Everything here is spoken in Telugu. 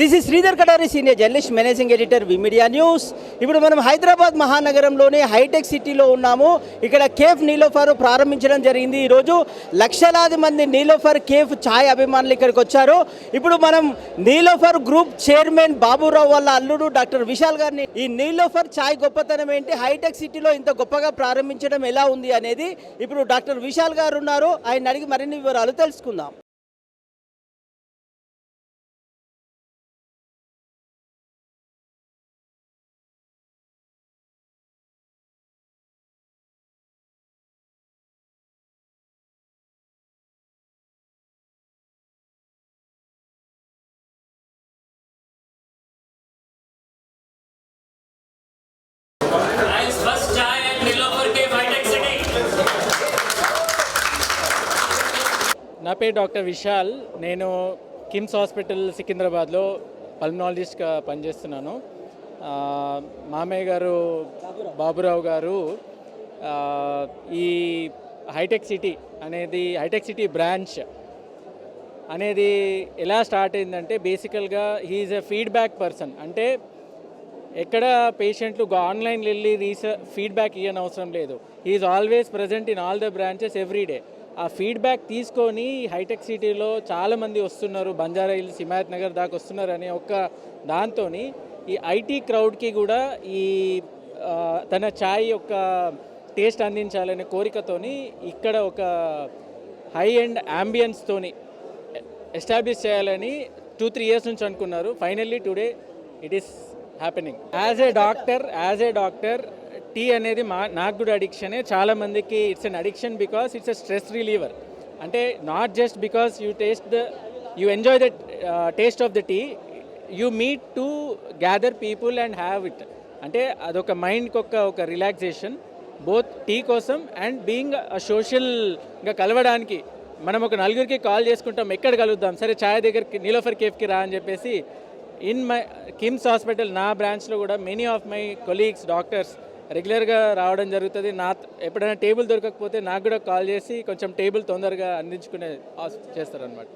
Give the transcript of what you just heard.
This is Sridhar Katari senior journalist managing editor V media news ఇప్పుడు మనం హైదరాబాద్ మహానగరంలోని హైటెక్ సిటీలో ఉన్నాము. ఇక్కడ కేఫ్ నీలోఫర్ ప్రారంభించడం జరిగింది. ఈరోజు లక్షలాది మంది నీలోఫర్ కేఫ్ ఛాయ్ అభిమానులు ఇక్కడికి వచ్చారు. ఇప్పుడు మనం నీలోఫర్ గ్రూప్ చైర్మన్ బాబురావు వాళ్ళ అల్లుడు డాక్టర్ విశాల్ గారిని ఈ నీలోఫర్ ఛాయ్ గొప్పతనం ఏంటి? హైటెక్ సిటీలో ఇంత గొప్పగా ప్రారంభించడం ఎలా ఉంది అనేది ఇప్పుడు డాక్టర్ విశాల్ గారు ఉన్నారు. ఆయన అడిగి మరిన్ని వివరాలు తెలుసుకుందాం. నా పేరు డాక్టర్ విశాల్. నేను కిమ్స్ హాస్పిటల్ సికింద్రాబాద్లో పల్మనాలజిస్ట్గా పనిచేస్తున్నాను. మామయ్య గారు బాబురావు గారు ఈ హైటెక్ సిటీ అనేది హైటెక్ సిటీ బ్రాంచ్ అనేది ఎలా స్టార్ట్ అయిందంటే బేసికల్గా హీఈస్ ఎ ఫీడ్బ్యాక్ పర్సన్. అంటే ఎక్కడ పేషెంట్లు ఆన్లైన్ వెళ్ళి రీసెర్చ్ ఫీడ్బ్యాక్ ఇవ్వని అవసరం లేదు. He's always present in all the branches every day. ఆ ఫీడ్బ్యాక్ తీసుకొని హైటెక్ సిటీలో చాలామంది వస్తున్నారు. బంజారా హిల్స్ హిమాయత్ నగర్ దాకా వస్తున్నారు అనే ఒక దాంతో ఈ ఐటీ క్రౌడ్కి కూడా ఈ తన ఛాయ్ యొక్క టేస్ట్ అందించాలనే కోరికతోని ఇక్కడ ఒక హై అండ్ అంబియన్స్తోని ఎస్టాబ్లిష్ చేయాలని టూ త్రీ ఇయర్స్ నుంచి అనుకున్నారు. Finally today it is happening as a doctor as a doctor tea అనేది మా నాకు కూడా అడిక్షనే. చాలామందికి it's an addiction because it's a stress reliever అంటే not just because you taste the you enjoy the taste of the tea you meet together people and have it అంటే అదొక మైండ్కి ఒక ఒక రిలాక్సేషన్ బోత్ టీ కోసం అండ్ బీయింగ్ సోషల్గా కలవడానికి మనం ఒక నలుగురికి కాల్ చేసుకుంటాం ఎక్కడ కలుద్దాం? సరే ఛాయ్ దగ్గరికి నీలోఫర్ కేఫ్కి రా అని చెప్పేసి ఇన్ మై కిమ్స్ హాస్పిటల్ నా బ్రాంచ్లో కూడా many of my colleagues doctors రెగ్యులర్గా రావడం జరుగుతుంది. నా ఎప్పుడైనా టేబుల్ దొరకకపోతే నాకు కూడా కాల్ చేసి కొంచెం టేబుల్ తొందరగా అందించుకునే చేస్తారనమాట